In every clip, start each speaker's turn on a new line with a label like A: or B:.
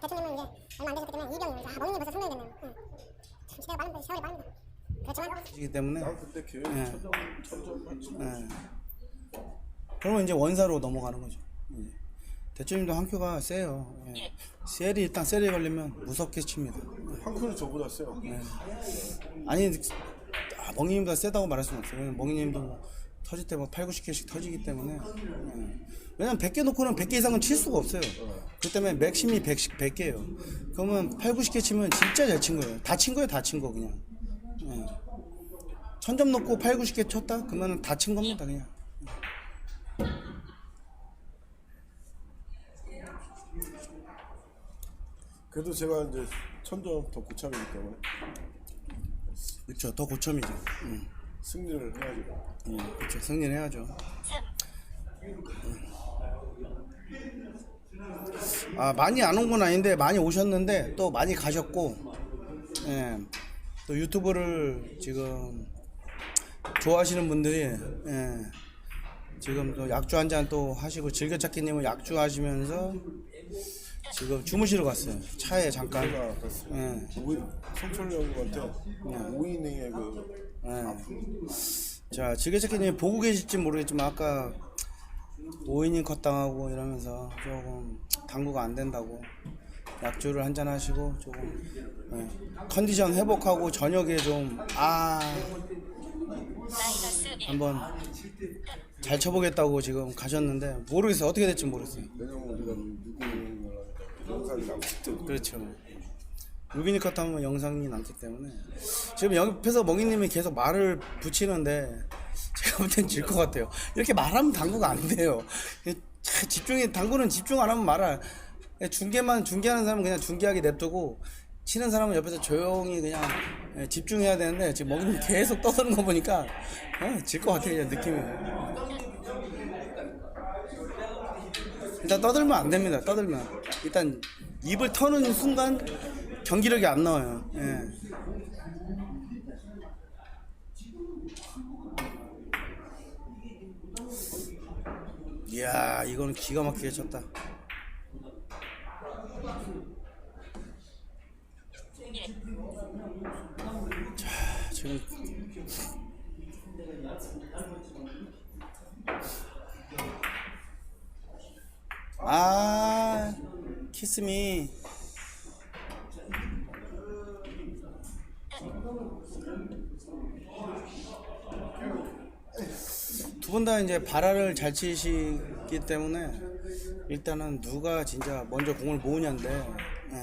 A: 대통령은 이제 얼마 안 되셨기 때문에 이 병이 이제 아 먹는 게 벌써 3년이 됐네요. 응. 참 시대가 빠릅니다. 세월이 빠릅니다. 그렇지만
B: 이기 때문에
C: 난 그때 계획
B: 예.
C: 천점 천점 맞지.
B: 예. 그러면 이제 원사로 넘어가는 거죠. 예. 대표님도 한 큐가 세요. 예. 셀이 일단 셀이 걸리면 무섭게 칩니다.
C: 한 큐는 저보다 세요.
B: 아니 아, 멍이님보다 세다고 말할 수는 없어요. 멍이님도 뭐 터질 때뭐 8, 90개씩 터지기 때문에 예. 왜냐면 100개 놓고는 100개 이상은 칠 수가 없어요. 그렇기 때문에 맥심이 100, 100개예요. 그러면 8, 90개 치면 진짜 잘 친 거예요. 다 친 거예요. 다 친 거 그냥. 예. 천점 놓고 8, 90개 쳤다? 그러면 다 친 겁니다. 그냥.
C: 그래도 제가 이제 천점 더 고참이기 때문에
B: 그렇죠. 더 고점이죠. 음.
C: 승리를 해야죠.
B: 예, 그렇죠. 승리를 해야죠. 아 많이 안 온 건 아닌데 많이 오셨는데 또 많이 가셨고, 예, 또 유튜브를 지금 좋아하시는 분들이 예, 지금 또 약주 한 잔 또 하시고 즐겨찾기님은 약주 하시면서 지금 주무시러 갔어요. 차에 잠깐.
C: 제가 그
B: 예,
C: 오이 성철 형님한테 오이닝의 그
B: 예. 자, 즐겨찾기님 보고 계실지 모르겠지만 아까 5이닝 컷당하고 이러면서 조금 당구가 안 된다고 약주를 한잔 하시고 조금 예, 컨디션 회복하고 저녁에 좀 아 한번 잘 쳐보겠다고 지금 가셨는데 모르겠어요. 어떻게 될지 모르겠어요.
C: 왜냐면 우리가 누구 영상이 나왔기 때문에.
B: 그렇죠. 6이닝 컷 하면 영상이 남기 때문에 지금 옆에서 멍이님이 계속 말을 붙이는데 제가 볼 땐 질 것 같아요. 이렇게 말하면 당구가 안 돼요. 차, 집중이 당구는 집중 안 하면 말아. 중계만 중계하는 사람은 그냥 중계하게 냅두고 치는 사람은 옆에서 조용히 그냥 예, 집중해야 되는데 지금 멍이님 계속 떠드는 거 보니까 어, 질것 같아요 느낌이. 일단 떠들면 안 됩니다. 떠들면 일단 입을 터는 순간 경기력이 안 나와요. 예. 이야 이거는 기가 막히게 쳤다. 자 지금 아 키스미 두 분 다 이제 바라를 잘 치시기 때문에 일단은 누가 진짜 먼저 공을 모으냐인데 예.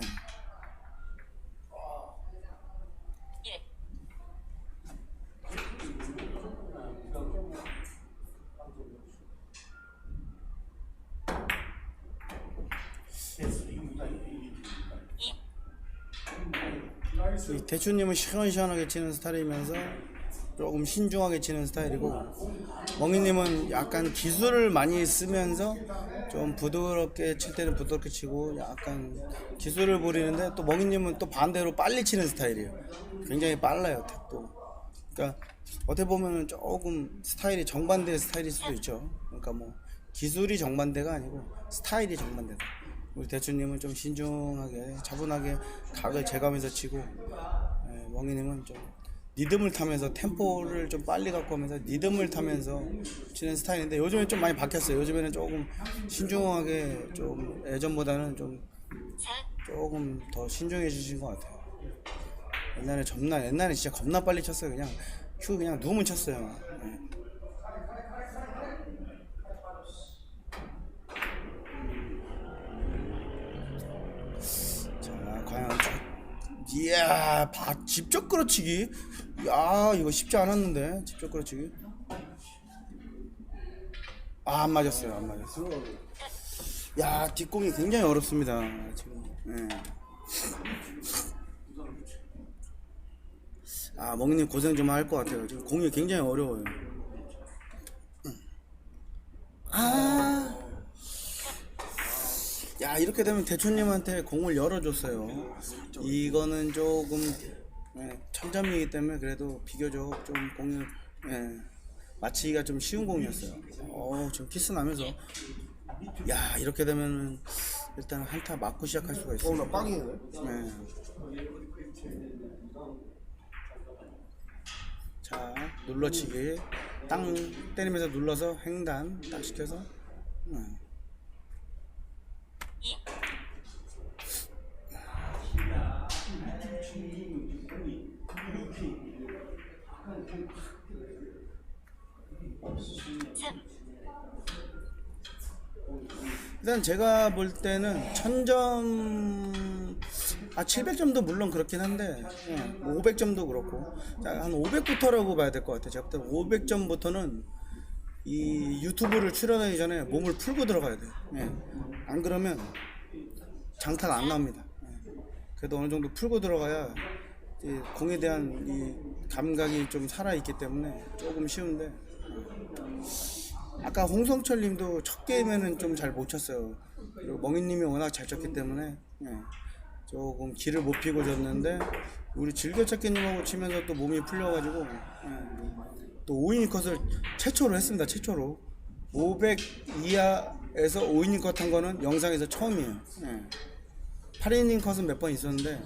B: 이 대추님은 시원시원하게 치는 스타일이면서 조금 신중하게 치는 스타일이고 멍이님은 약간 기술을 많이 쓰면서 좀 부드럽게 칠 때는 부드럽게 치고 약간 기술을 부리는데 또 멍이님은 또 반대로 빨리 치는 스타일이에요. 굉장히 빨라요 탁도. 그러니까 어떻게 보면 조금 스타일이 정반대의 스타일일 수도 있죠. 그러니까 뭐 기술이 정반대가 아니고 스타일이 정반대다. 우리 대추님은 좀 신중하게 차분하게 각을 재가면서 치고 예, 멍이님은 좀 리듬을 타면서 템포를 좀 빨리 갖고 하면서 리듬을 타면서 치는 스타일인데 요즘에 좀 많이 바뀌었어요. 요즘에는 조금 신중하게 좀 예전보다는 좀 조금 더 신중해지신 것 같아요. 옛날에 겁나 옛날에 진짜 겁나 빨리 쳤어요. 그냥 큐 그냥 누우면 쳤어요. 예. 자, 과연 저, 이야, 바, 직접 끌어치기. 야, 이거 쉽지 않았는데 직접 끌어치기. 아, 안 맞았어요, 안 맞았어요. 야, 뒷공이 굉장히 어렵습니다. 지금. 예. 아, 멍님 고생 좀 할 것 같아요. 지금 공이 굉장히 어려워요. 아. 야 이렇게 되면 대초님한테 공을 열어줬어요. 이거는 조금 예, 천점이기 때문에 그래도 비교적 좀 공을 예, 맞히기가 좀 쉬운 공이었어요. 어 지금 키스 나면서 야 이렇게 되면은 일단 한타 맞고 시작할 수가 있어요.
C: 어나 빵이네
B: 네. 자 눌러치기 땅 때리면서 눌러서 횡단 딱 시켜서 네. 일단 제가 볼 때는 1000점 아 700점도 물론 그렇긴 한데 예, 뭐 500점도 그렇고 자, 한 500부터라고 봐야 될 것 같아요. 제가 볼 때 500점부터는 이 유튜브를 출연하기 전에 몸을 풀고 들어가야 돼요. 예. 안 그러면 장타가 안 나옵니다. 예. 그래도 어느 정도 풀고 들어가야 이 공에 대한 이 감각이 좀 살아 있기 때문에 조금 쉬운데 아까 홍성철 님도 첫 게임에는 좀 잘 못 쳤어요. 그리고 멍인 님이 워낙 잘 쳤기 때문에 예, 조금 기를 못 피고 졌는데 우리 즐겨찾기 님하고 치면서 또 몸이 풀려가지고 예, 또 5이닝 컷을 최초로 했습니다. 최초로 500 이하에서 5이닝 컷한 거는 영상에서 처음이에요. 예. 8이닝 컷은 몇 번 있었는데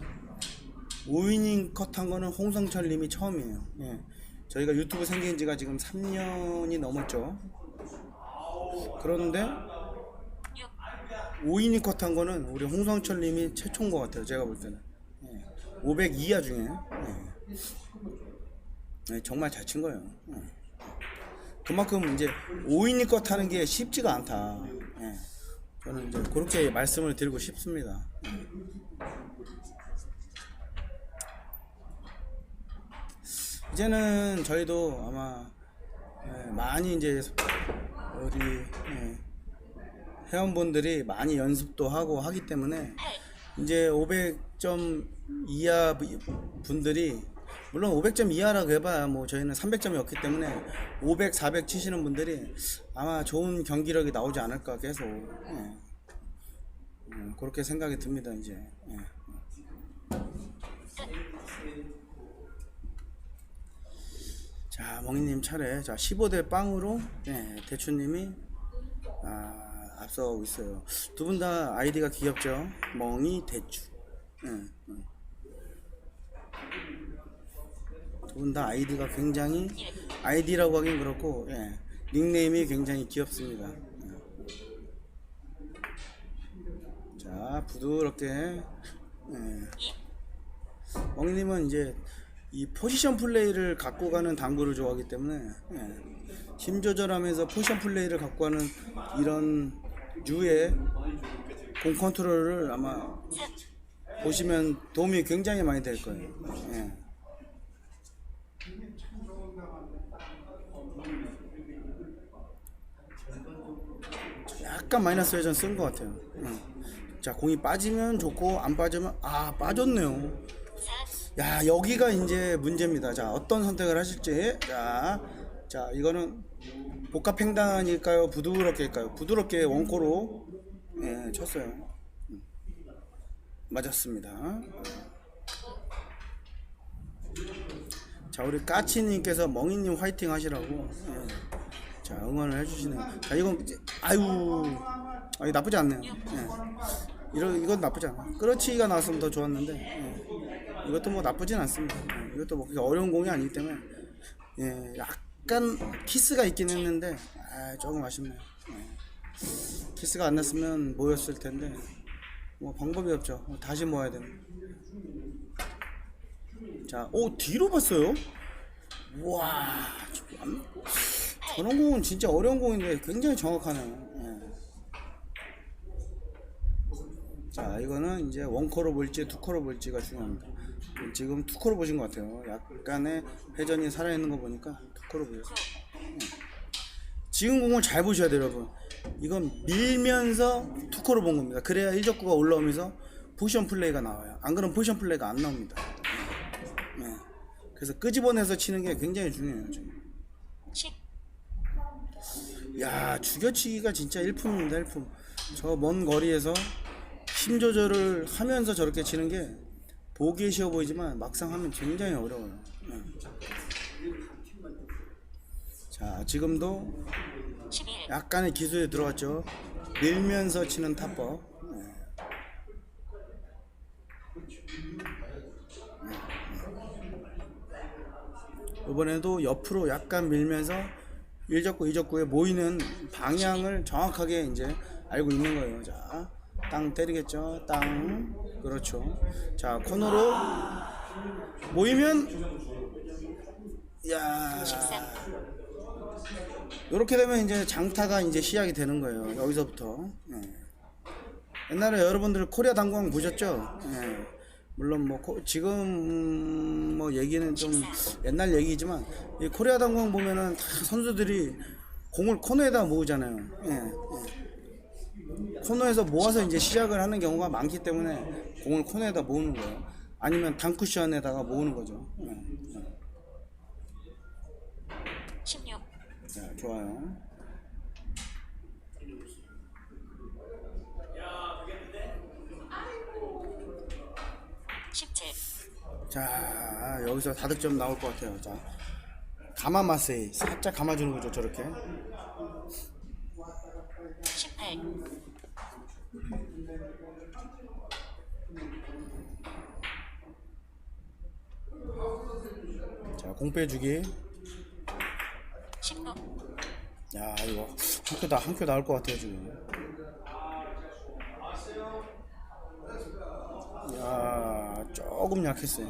B: 5이닝 컷한 거는 홍성철 님이 처음이에요. 예. 저희가 유튜브 생긴 지가 지금 3년이 넘었죠. 그런데 5이닝 컷한 거는 우리 홍성철 님이 최초인 것 같아요. 제가 볼 때는. 예. 500 이하 중에. 예. 네, 정말 잘 친 거예요. 예. 그만큼 이제 5이닝 컷 하는 게 쉽지가 않다. 예. 저는 이제 그렇게 말씀을 드리고 싶습니다. 이제는 저희도 아마 예, 많이 이제 우리 예, 회원분들이 많이 연습도 하고 하기 때문에 이제 500점 이하 분들이 물론 500점 이하라고 해봐야 뭐 저희는 300점이었기 때문에 500, 400 치시는 분들이 아마 좋은 경기력이 나오지 않을까 계속 예. 음, 그렇게 생각이 듭니다 이제 예. 자, 멍이님 차례. 자, 15대 빵으로 네, 대추님이 아, 앞서가고 있어요. 두 분 다 아이디가 귀엽죠? 멍이 대추. 두분다 아이디가 굉장히 아이디라고 하긴 그렇고 예, 닉네임이 굉장히 귀엽습니다. 예. 자, 부드럽게 예. 멍이님은 이제 이 포지션 플레이를 갖고 가는 당구를 좋아하기 때문에 예, 힘 조절하면서 포지션 플레이를 갖고 가는 이런 류의 공 컨트롤을 아마 보시면 도움이 굉장히 많이 될 거예요. 예. 약간 마이너스 회전 쓴 것 같아요. 예. 자 공이 빠지면 좋고 안 빠지면 아 빠졌네요. 야 여기가 이제 문제입니다. 자 어떤 선택을 하실지 자, 자 이거는 복합 횡단일까요? 부드럽게일까요? 부드럽게 원코로 예, 쳤어요. 음. 맞았습니다. 자 우리 까치님께서 멍이님 화이팅 하시라고 예. 자 응원을 해주시네요. 자 이건 이제 아유 아, 이거 나쁘지 않네요. 예. 이러 이건 나쁘지 않아. 끌어치기가 나왔으면 더 좋았는데. 예. 이것도 뭐 나쁘진 않습니다. 예, 이것도 뭐 그렇게 어려운 공이 아니기 때문에 예, 약간 키스가 있긴 했는데 아, 조금 아쉽네요. 예. 키스가 안 났으면 모였을 텐데 뭐 방법이 없죠. 뭐 다시 모아야 됩니다. 자, 오 뒤로 봤어요? 와, 참, 저런 공은 진짜 어려운 공인데 굉장히 정확하네요. 예. 자, 이거는 이제 원코로 볼지 투코로 볼지가 중요합니다. 지금 투코로 보신 것 같아요. 약간의 회전이 살아있는 거 보니까 투코로 보셨어요. 예. 지금 공을 잘 보셔야 돼요, 여러분. 이건 밀면서 투코로 본 겁니다. 그래야 1적구가 올라오면서 포지션 플레이가 나와요. 안 그러면 포지션 플레이가 안 나옵니다. 예. 그래서 끄집어내서 치는 게 굉장히 중요해요, 지금. 야, 죽여치기가 진짜 일품입니다, 일품. 저 먼 거리에서 힘 조절을 하면서 저렇게 치는 게 보기에 쉬워 보이지만 막상 하면 굉장히 어려워요. 예. 자, 지금도 약간의 기술이 들어갔죠. 밀면서 치는 타법. 예. 이번에도 옆으로 약간 밀면서 1적구 2적구에 모이는 방향을 정확하게 이제 알고 있는 거예요. 자, 땅 때리겠죠. 땅. 그렇죠. 자, 코너로 모이면 야. 이렇게 되면 이제 장타가 이제 시작이 되는 거예요. 여기서부터. 예. 옛날에 여러분들 코리아 당구장 보셨죠? 예. 물론 뭐 코- 지금 뭐 얘기는 좀 옛날 얘기지만 이 코리아 당구장 보면은 다 선수들이 공을 코너에다 모으잖아요. 예. 예. 코너에서 모아서 이제 시작을 하는 경우가 많기 때문에 공을 코너에다 모으는 거예요. 아니면 단쿠션에다가 모으는 거죠. 예. 예.
D: 16,
B: 자, 좋아요.
D: 십칠,
B: 자, 여기서 다득점 나올 것 같아요. 자, 감아 마세이 살짝 감아주는 거죠, 저렇게.
D: 십팔,
B: 자, 공 빼주기.
D: 십구,
B: 야, 이거 한 표, 나, 한표 나올 것 같아요, 지금. 야, 조금 약했어요.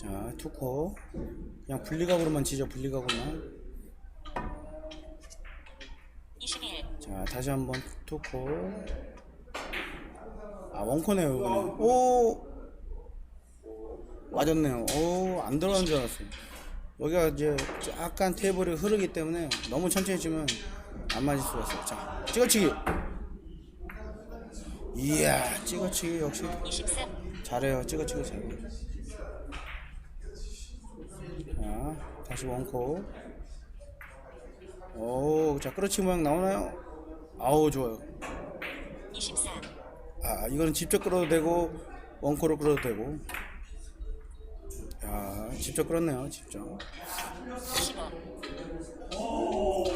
B: 자, 투코. 그냥 분리각으로만 치죠, 분리각으로만. 자, 다시 한번 투코. 아, 원코네요, 이거는. 오! 맞았네요. 오, 안 들어간 줄 알았어요. 여기가 이제 약간 테이블이 흐르기 때문에 너무 천천히 치면 안 맞을 수가 있어요. 자, 찍어치기. 이야 찍어치기 역시 잘해요 찍어치기 잘해요 자 다시 원코 오자 끌어치기 모양 나오나요? 아우 좋아요
D: 24.
B: 아 이거는 직접 끌어도 되고 원코로 끌어도 되고 야 직접 끌었네요 직접
D: 15.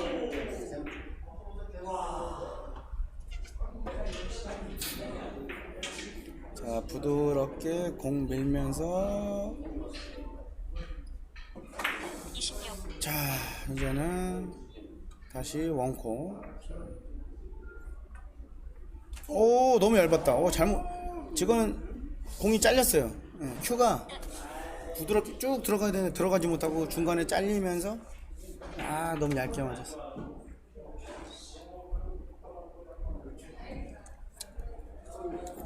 B: 자, 부드럽게 공 밀면서. 자, 이제는 다시 원코. 오, 너무 얇았다. 오, 잘못. 지금은 공이 잘렸어요. 예, 큐가 부드럽게 쭉 들어가야 되는데 들어가지 못하고 중간에 잘리면서 아, 너무 얇게 맞았어.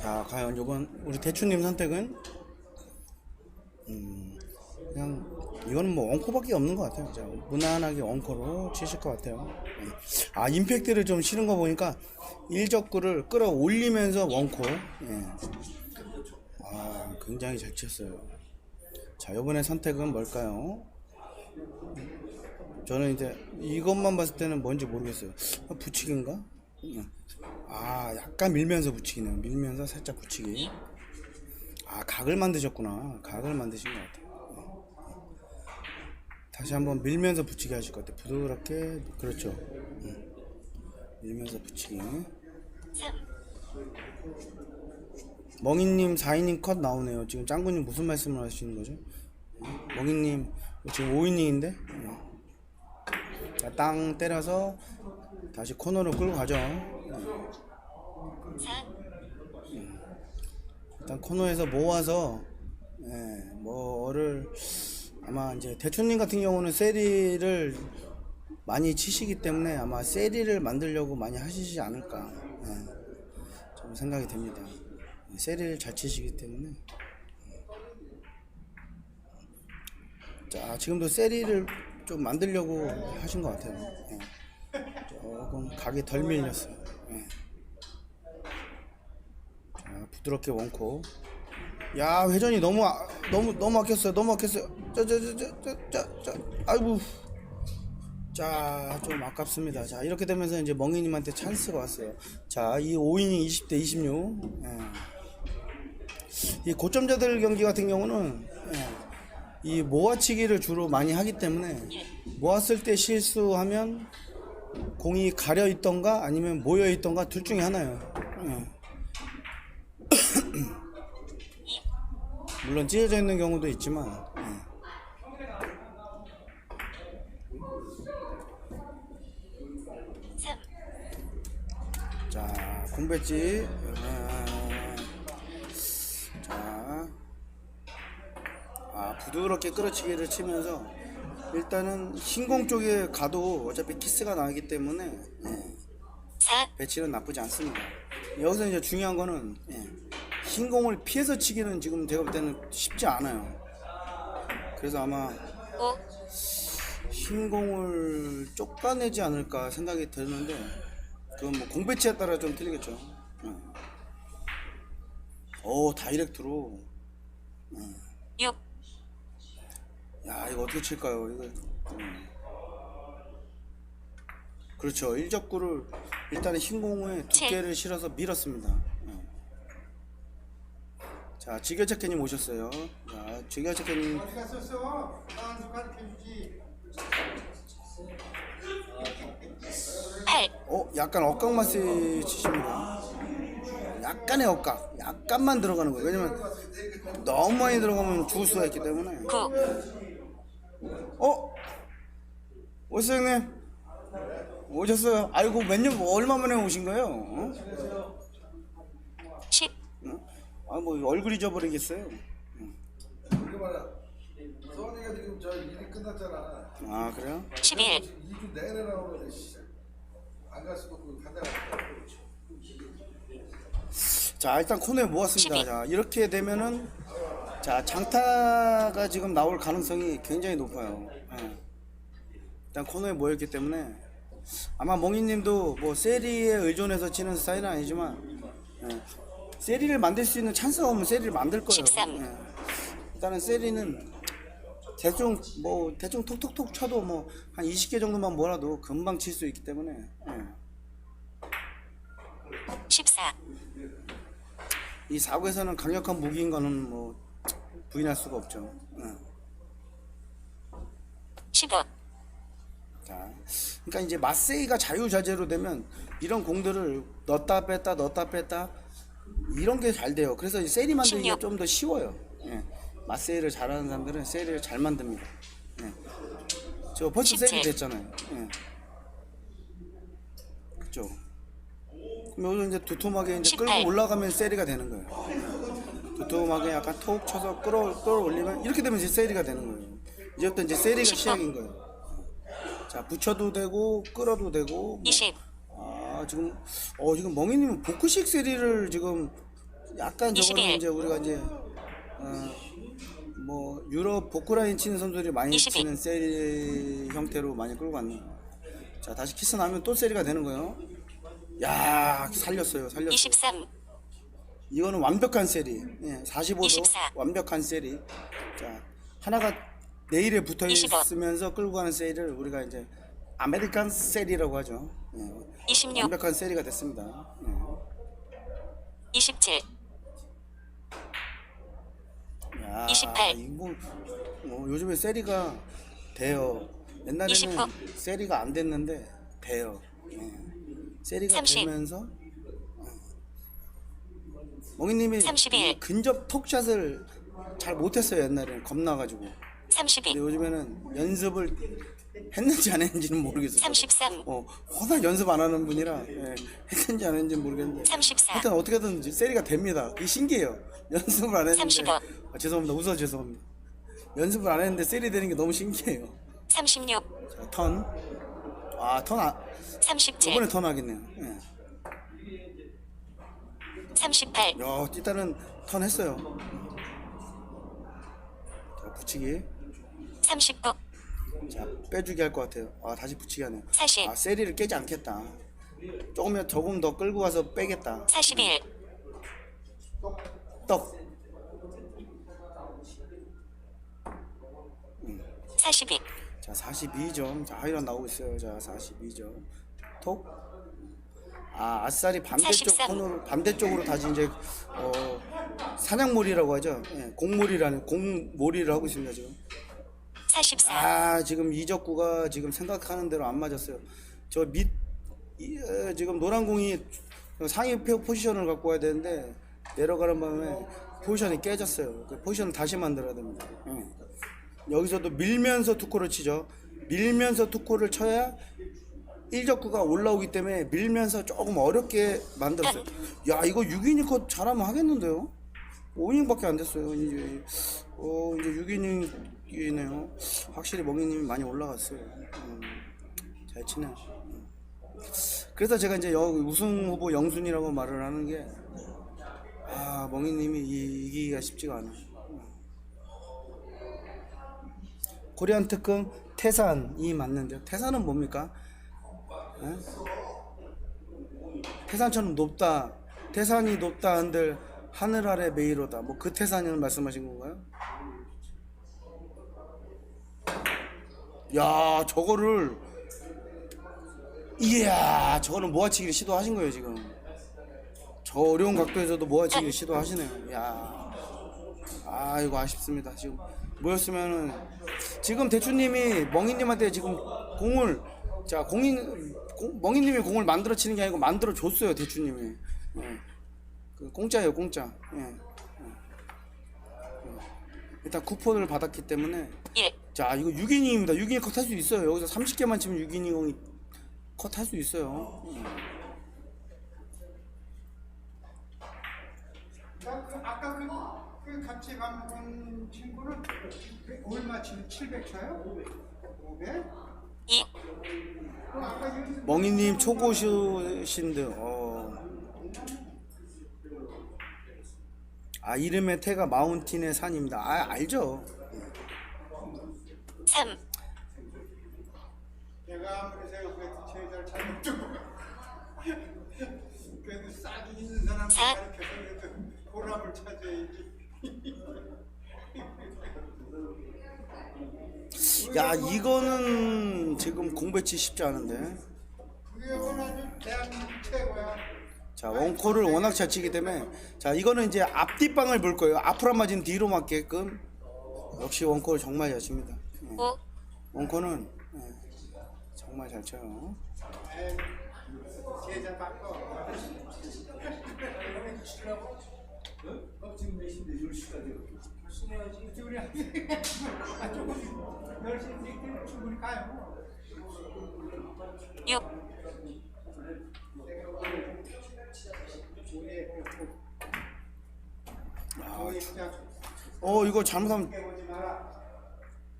B: 자, 과연 이번 우리 대추님 선택은 음, 그냥 이거는 뭐 원코밖에 없는 것 같아요. 그냥 무난하게 원코로 치실 것 같아요. 음. 아 임팩트를 좀 실은 거 보니까 일적구를 끌어올리면서 원코. 예. 아 굉장히 잘 쳤어요. 자 이번에 선택은 뭘까요? 저는 이제 이것만 봤을 때는 뭔지 모르겠어요. 아, 붙이기인가? 음. 아 약간 밀면서 붙이기네요. 밀면서 살짝 붙이기. 아 각을 만드셨구나. 각을 만드신 것 같아요. 다시 한번 밀면서 붙이게 하실 것 같아요. 부드럽게 그렇죠. 음. 밀면서 붙이기.
D: 삼,
B: 멍이님 4이닝 컷 나오네요. 지금 짱구님 무슨 말씀을 하시는 거죠? 멍이님 지금 5이닝인데 자, 땅 때려서 다시 코너로 끌고 가죠.
D: 사,
B: 일단 코너에서 모아서 예, 뭐를 아마 이제 대추님 같은 경우는 세리를 많이 치시기 때문에 아마 세리를 만들려고 많이 하시지 않을까 예, 좀 생각이 됩니다. 세리를 잘 치시기 때문에 자 지금도 세리를 좀 만들려고 하신 것 같아요. 예. 조금 각이 덜 밀렸어요. 예. 자, 부드럽게 원코. 야 회전이 너무 아, 너무 너무 막혔어요. 너무 막혔어요. 저저저저저저 아이고. 자, 좀 아깝습니다. 자, 이렇게 되면서 이제 멍이님한테 찬스가 왔어요. 자, 이 5이닝 20대 26. 예. 이 고점자들 경기 같은 경우는 예, 이 모아치기를 주로 많이 하기 때문에 모았을 때 실수하면 공이 가려 있던가 아니면 모여 있던가 둘 중에 하나예요. 예. 물론 찢어져 있는 경우도 있지만 예. 자 공배지. 자 아, 부드럽게 끌어치기를 치면서 일단은 흰공 쪽에 가도 어차피 키스가 나기 때문에 예,
D: 사,
B: 배치는 나쁘지 않습니다. 여기서 이제 중요한 거는 예, 흰공을 피해서 치기는 지금 제가 볼 때는 쉽지 않아요. 그래서 아마
D: 오,
B: 흰공을 쫓아내지 않을까 생각이 드는데 그건 뭐 공배치에 따라 좀 틀리겠죠. 예. 오 다이렉트로
D: 육,
B: 야 이거 어떻게 칠까요? 이거 음. 그렇죠. 일적구를 일단은 흰 공에
D: 칠.
B: 두께를 실어서 밀었습니다. 예. 자 지겨체크님 오셨어요. 자 지겨체크님
D: 팔,
B: 어 약간 억각 맛이 치십니다. 약간의 억각, 약간만 들어가는 거예요. 왜냐면 너무 많이 들어가면 죽을 수가 있기 때문에.
D: 구,
B: 어? 오스 형님 오셨어요? 아이고 몇 년 얼마 만에 오신 거예요? 어?
D: 십,
B: 아뭐 얼굴 잊어버리겠어요?
E: 말이야. 서원이가 지금 저 일이 끝났잖아.
B: 아 그래요?
D: 십일,
E: 2주 내내 나오는데 씨. 수도 없고 한 달에
B: 자 일단 코너에 모았습니다. 자 이렇게 되면은 자 장타가 지금 나올 가능성이 굉장히 높아요. 예. 일단 코너에 모였기 때문에 아마 몽이님도 뭐 세리에 의존해서 치는 스타일은 아니지만 예. 세리를 만들 수 있는 찬스가 오면 세리를 만들 거예요. 예. 일단은 세리는 대충 뭐 대충 톡톡톡 쳐도 뭐 한 20개 정도만 몰아도 금방 칠 수 있기 때문에 예.
D: 십사,
B: 이 사고에서는 강력한 무기인 거는 뭐 부인할 수가 없죠. 예.
D: 십오,
B: 자, 그러니까 이제 마세이가 자유자재로 되면 이런 공들을 넣었다 뺐다 넣었다 뺐다 이런 게 잘 돼요. 그래서 이 세리 만들기가
D: 16.
B: 좀 더 쉬워요. 예. 마세이를 잘하는 사람들은 세리를 잘 만듭니다. 예. 저 벌써 세리
D: 17.
B: 됐잖아요. 예. 그죠. 그럼 여기서 이제 두툼하게 이제 끌고
D: 18.
B: 올라가면 세리가 되는 거예요. 두툼하게 약간 톡 쳐서 끌어 끌어올리면 이렇게 되면 이제 세리가 되는 거예요. 이제부터 이제 세리가
D: 18.
B: 시작인 거예요. 자 붙여도 되고 끌어도 되고 뭐.
D: 이십,
B: 아 지금 어 지금 멍이님은 보크식 세리를 지금 약간 저거는
D: 21.
B: 이제 우리가 이제 어 뭐 유럽 보크라인 치는 선수들이 많이
D: 22.
B: 치는 세리 형태로 많이 끌고 왔네요. 자 다시 키스 나면 또 세리가 되는 거예요. 야 살렸어요 살렸어요.
D: 이십삼,
B: 이거는 완벽한 세리. 예, 45도
D: 24.
B: 완벽한 세리. 자, 하나가 내일에 붙어
D: 25.
B: 있으면서 끌고 가는 세리를 우리가 이제 아메리칸 세리라고 하죠. 예,
D: 이십육,
B: 완벽한 세리가 됐습니다. 예.
D: 이십칠,
B: 야,
D: 28.
B: 이거 뭐, 뭐 요즘에 세리가 돼요. 옛날에는
D: 29.
B: 세리가 안 됐는데 돼요. 예. 세리가
D: 30.
B: 되면서 어. 멍이님이
D: 31.
B: 이 근접 톡샷을 잘 못했어요 옛날에는 겁나가지고
D: 삼십이,
B: 근데 요즘에는 연습을 했는지 안 했는지는 모르겠어요.
D: 삼십삼,
B: 어, 워낙 연습 안 하는 분이라 예, 했는지 안 했는지 모르겠는데
D: 삼십사,
B: 일단 어떻게든 세리가 됩니다. 그게 신기해요. 연습을 안 했는데
D: 35.
B: 아, 죄송합니다. 웃어 죄송합니다. 연습을 안 했는데 세리 되는 게 너무 신기해요.
D: 삼십육,
B: 자, 턴. 아, 턴 아,
D: 삼십칠,
B: 이번에 턴 하겠네요. 예.
D: 삼십팔,
B: 야, 일단은 턴 했어요. 자, 붙이기.
D: 삼십구,
B: 자, 빼주기 할 것 같아요. 아, 다시 붙이기 하네요.
D: 사십.
B: 아, 세리를 깨지 않겠다. 조금 조금 더 끌고 가서 빼겠다.
D: 사십일,
B: 떡.
D: 사십이,
B: 자, 42점. 자, 하이런 나오고 있어요. 자, 42점. 톡. 아, 아싸리 반대쪽
D: 43.
B: 코너로 반대쪽으로 다시 이제 어, 사냥몰이라고 하죠. 예, 공몰이라는 공몰이를 하고 있습니다, 지금.
D: 사십사,
B: 아, 지금 이적구가 지금 생각하는 대로 안 맞았어요. 저 밑 지금 노란 공이 상위 포- 포지션을 갖고 와야 되는데 내려가는 바람에 포지션이 깨졌어요. 그 포지션을 다시 만들어야 됩니다. 예. 여기서도 밀면서 투코를 치죠. 밀면서 투코를 쳐야 1적구가 올라오기 때문에 밀면서 조금 어렵게 만들었어요. 야 이거 6이닝 잘하면 하겠는데요? 5이닝밖에 안 됐어요. 이제 어 이제 6이닝이네요. 확실히 멍이님이 많이 올라갔어요. 음, 잘 치네요. 음. 그래서 제가 이제 여, 우승 후보 영순이라고 말을 하는 게 아, 멍이님이 이- 이기기가 쉽지가 않아요. 코리안 특급 태산이 맞는데요. 태산은 뭡니까? 예? 태산처럼 높다. 태산이 높다 한들 하늘 아래 메이로다. 뭐 그 태산을 말씀하신 건가요? 야, 저거를 이야, 저거는 모아치기를 시도하신 거예요, 지금. 저 어려운 각도에서도 모아치기를 시도하시네요. 야. 아, 이거 아쉽습니다. 지금 뭐였으면은 지금 대추님이 멍이님한테 지금 공을 자 공인 공, 멍이님이 공을 만들어 치는 게 아니고 만들어 줬어요 대추님이. 예. 그 공짜예요 공짜. 예. 예. 예. 일단 쿠폰을 받았기 때문에
D: 1.
B: 자 이거 6이닝입니다. 6이닝 컷할 수 있어요. 여기서 30개만 치면 6이닝 컷할 수 있어요.
F: 그 아까 그, 그 같이 간 친구는 그 얼마 치면 700 쳐요? 500?
D: 2.
F: 여기
B: 멍이님 초고수신데 어. 아 이름의 태가 마운틴의 산입니다. 아 알죠.
D: 3.
F: 내가 아무리 생각해도 제일 잘 찾는 쪽 그래도 싹이 있는 사람을
D: 사.
F: 가르쳐서 보람을 찾아야지
B: 야 이거는 지금 공배치 쉽지 않은데. 자 원코를 워낙 잘 치기 때문에 자 이거는 이제 앞뒷방을 볼 거예요. 앞으로 안 맞으면 뒤로 맞게끔 역시 원코를 정말 잘 칩니다. 예.
D: 5.
B: 원코는 예, 정말 잘 쳐요.
F: 우리 아, 조금 열심히 뛰면 충분히 가요
D: 6.
B: 어 이거 잘못하면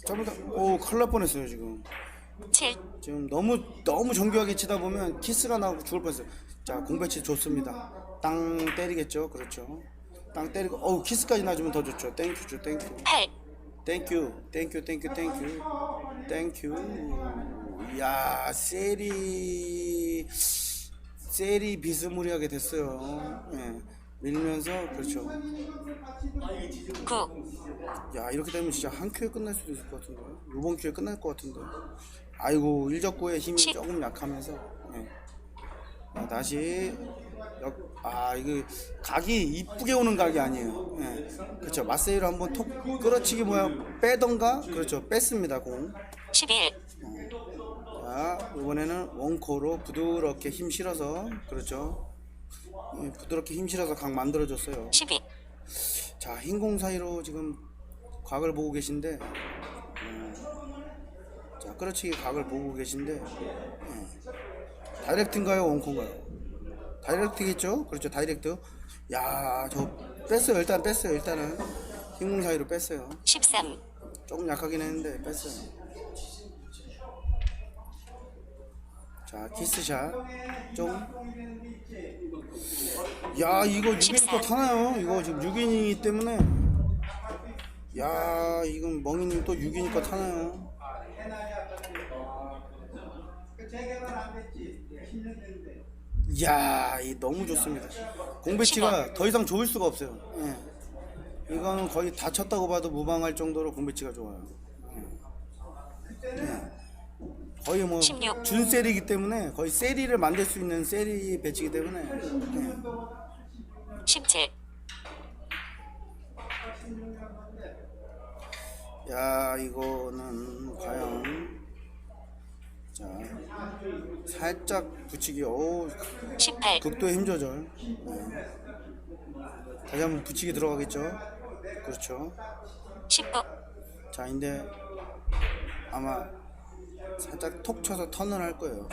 B: 잘못하면 오 큰일 날 뻔했어요 지금.
D: 7.
B: 지금 너무 너무 정교하게 치다 보면 키스가 나고 죽을 뻔했어요. 자 공배치 좋습니다. 땅 때리겠죠, 그렇죠. 땅 때리고 어우 키스까지 나주면 더 좋죠. 땡큐죠, 땡큐,
D: 8.
B: 땡큐, 땡큐, 땡큐, 땡큐, 땡큐. 야 세리 세리 비스무리하게 됐어요. 예, 밀면서 그렇죠.
D: 9.
B: 야 이렇게 되면 진짜 한 큐에 끝날 수도 있을 것 같은데 이번 큐에 끝날 것 같은데 아이고 일적구의 힘이
D: 십.
B: 조금 약하면서 예. 자, 다시 역, 아 이거 각이 이쁘게 오는 각이 아니에요 예. 그렇죠 마세이로 한번 톡 끌어치기 뭐야 빼던가 그렇죠 뺐습니다 공
D: 11.
B: 자, 이번에는 원코로 부드럽게 힘 실어서 그렇죠. 예, 부드럽게 힘 실어서 각 만들어줬어요.
D: 12.
B: 자, 흰 공 사이로 지금 각을 보고 계신데, 음, 자, 끌어치기 각을 보고 계신데, 예. 다이렉트인가요, 원코인가요? 다이렉트겠죠? 그렇죠, 다이렉트. 야, 저 뺐어요. 일단 뺐어요. 일단은 흰공 사이로 뺐어요.
D: 13.
B: 조금 약하긴 했는데 뺐어요. 자 키스샷 좀. 야 이거 6이닝 또 타나요? 이거 지금 6이닝이기 때문에. 야 이건 멍이님 또 6이닝 거 타나요?
F: 그 재개발 안 됐지 10년 됐는데
B: 이야 이 너무 좋습니다. 공배치가 더 이상 좋을 수가 없어요. 예. 이거는 거의 다 쳤다고 봐도 무방할 정도로 공배치가 좋아요. 예. 거의 뭐
D: 16.
B: 준세리이기 때문에 거의 세리를 만들 수 있는 세리 배치이기 때문에 예.
D: 17.
B: 야 이거는 과연 자 살짝 붙이기 오
D: 18.
B: 극도의 힘 조절 네. 다시 한번 붙이기 들어가겠죠. 그렇죠.
D: 10부
B: 자, 근데 아마 살짝 톡 쳐서 턴을 할 거예요.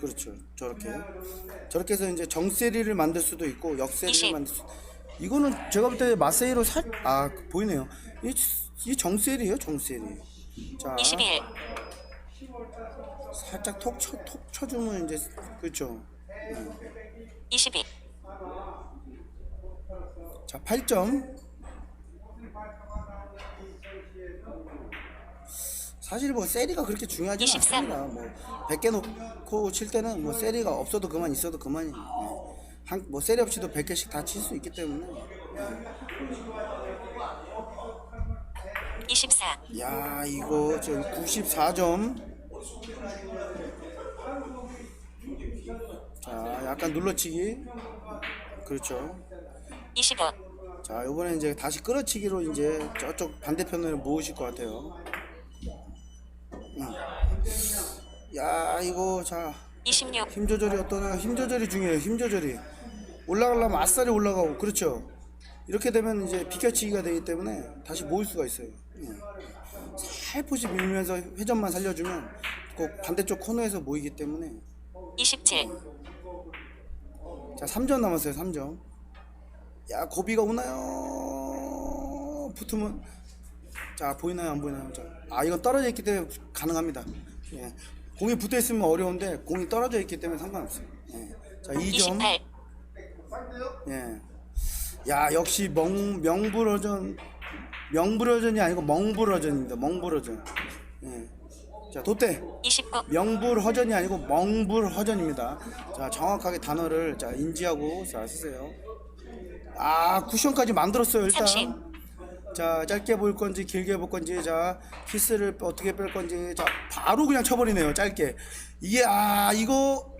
B: 그렇죠. 저렇게. 저렇게 해서 이제 정세리를 만들 수도 있고 역세리를
D: 이십.
B: 만들 수. 이거는 제가 볼 때 마세이로 살, 아 보이네요. 이, 이 정세리예요, 정세리. 자,
D: 21
B: 살짝 톡 쳐, 톡 쳐주면 이제 그렇죠.
D: 22
B: 자, 8점. 사실 뭐 세리가 그렇게 중요하지
D: 23.
B: 않습니다. 뭐 100개 놓고 칠 때는 뭐 세리가 없어도 그만 있어도 그만이. 한뭐 세리 없이도 100개씩 다 칠 수 있기 때문에.
D: 24
B: 야, 이거 저 94점. 자, 약간 눌러치기. 그렇죠.
D: 25
B: 자, 이번에 이제 다시 끌어치기로 이제 저쪽 반대편으로 모으실 것 같아요. 응. 야, 이거 자,
D: 26
B: 힘 조절이 어떠냐? 힘 조절이 중요해요. 힘 조절이. 올라가려면 아싸리 올라가고, 그렇죠? 이렇게 되면 이제 비켜치기가 되기 때문에 다시 모을 수가 있어요. 응. 살포시 밀면서 회전만 살려주면 꼭 반대쪽 코너에서 모이기 때문에
D: 27
B: 자, 3점 남았어요. 3점. 야, 고비가 오나요? 붙으면 자, 보이나요? 안 보이나요? 자, 아, 이건 떨어져 있기 때문에 가능합니다. 예. 공이 붙어 있으면 어려운데 공이 떨어져 있기 때문에 상관없어요. 예. 자, 2점.
D: 28
B: 예. 야, 역시 명 명불허전 명불허전이 아니고 멍불허전입니다. 멍불허전. 예. 자, 도대
D: 29
B: 명불허전이 아니고 멍불허전입니다. 자, 정확하게 단어를 자 인지하고 자 쓰세요. 아, 쿠션까지 만들었어요, 일단.
D: 삼십.
B: 자, 짧게 볼 건지 길게 볼 건지 자, 키스를 어떻게 뺄 건지 자, 바로 그냥 쳐버리네요, 짧게. 이게 아, 이거